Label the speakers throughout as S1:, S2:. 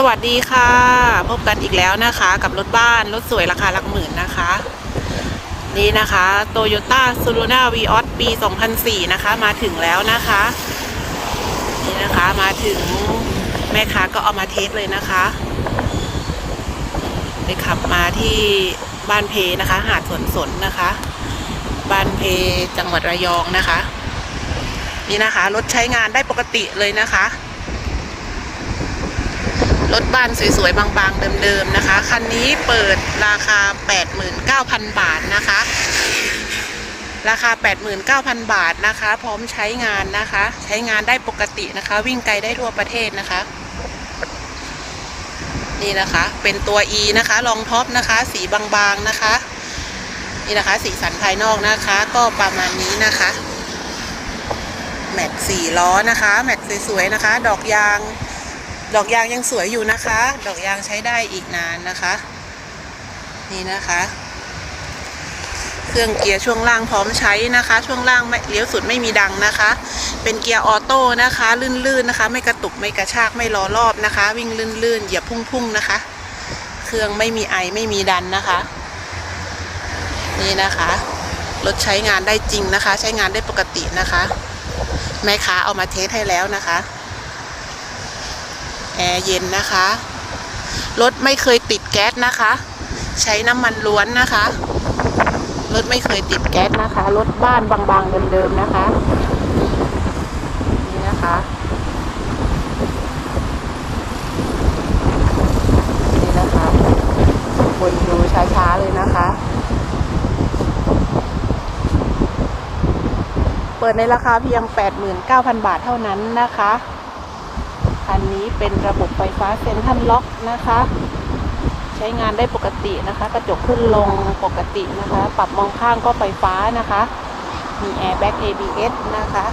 S1: สวัสดีค่ะ พบกันอีกแล้วนะคะ กับรถบ้านรถสวยราคาหลักหมื่นนะคะ นี่นะคะ Toyota s u r u n a v i o s ปี 2004 นะคะ มาถึงแล้วนะคะ นี่นะคะมาถึงแม่ค้าก็เอามาเทสเลยนะคะไปขับมาที่บ้านเพนะคะ หาดสวนสนนะคะ บ้านเพจังหวัดระยองนะคะ นี่นะคะรถใช้งานได้ปกติเลยนะคะ รถบ้านสวยๆ บางๆ เดิมๆ นะคะ คันนี้เปิดราคา 89,000 บาทนะคะ ราคา 89,000 บาทนะคะ พร้อมใช้งานนะคะ ใช้งานได้ปกตินะคะ วิ่งไกลได้ทั่วประเทศนะคะ นี่นะคะ เป็นตัว E นะคะ รองท็อปนะคะ สีบางๆ นะคะ นี่นะคะ สีสันภายนอกนะคะ ก็ประมาณนี้นะคะ แม็กสี่ล้อนะคะ แม็กสวยๆ นะคะ ดอกยาง ดอกยางยังสวยอยู่นะคะ ดอกยางใช้ได้อีกนานนะคะ นี่นะคะ เครื่องเกียร์ช่วงล่างพร้อมใช้นะคะ ช่วงล่างเลี้ยวสุดไม่มีดังนะคะ เป็นเกียร์ออโต้นะคะ ลื่นๆนะคะ ไม่กระตุกไม่กระชากไม่ล้อรอบนะคะ วิ่งลื่นๆเหยียบพุ่งๆนะคะ เครื่องไม่มีไอไม่มีดันนะคะ นี่นะคะรถใช้งานได้จริงนะคะ ใช้งานได้ปกตินะคะ แม่ค้าเอามาเทสให้แล้วนะคะ แอร์เย็นนะคะ รถไม่เคยติดแก๊สนะคะ ใช้น้ำมันล้วนนะคะ รถไม่เคยติดแก๊สนะคะ รถบ้านบางๆเดิมๆนะคะนี่นะคะนี่นะคะบนดูช้าๆเลยนะคะ เปิดในราคาเพียง 89,000 บาทเท่านั้นนะคะ คันนี้เป็นระบบไฟฟ้าเซ็นทรัลล็อกนะคะ ใช้งานได้ปกตินะคะ กระจกขึ้นลงปกตินะคะ ปรับมองข้างก็ไฟฟ้านะคะ มีแอร์แบ็ก ABS นะคะ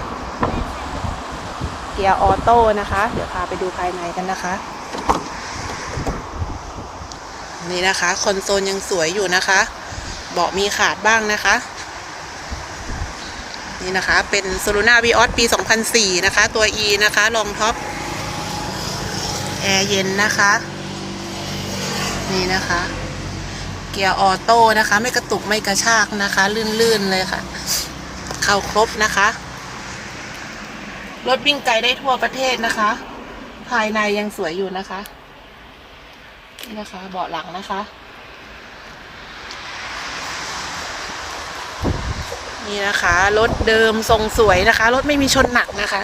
S1: เกียร์ออโต้นะคะ เดี๋ยวพาไปดูภายในกันนะคะ นี่นะคะคอนโซลยังสวยอยู่นะคะ เบาะมีขาดบ้างนะคะนี่นะคะ เป็น s o l u n a v i o s ปี 2004 นะคะ ตัว E นะคะ รองท็อป แอร์เย็นนะคะ นี่นะคะ เกียร์ออโต้นะคะ ไม่กระตุกไม่กระชากนะคะ ลื่นๆเลยค่ะ เข้าครบนะคะ รถวิ่งไกลได้ทั่วประเทศนะคะ ภายในยังสวยอยู่นะคะ นี่นะคะ เบาะหลังนะคะ นี่นะคะ รถเดิมทรงสวยนะคะ รถไม่มีชนหนักนะคะ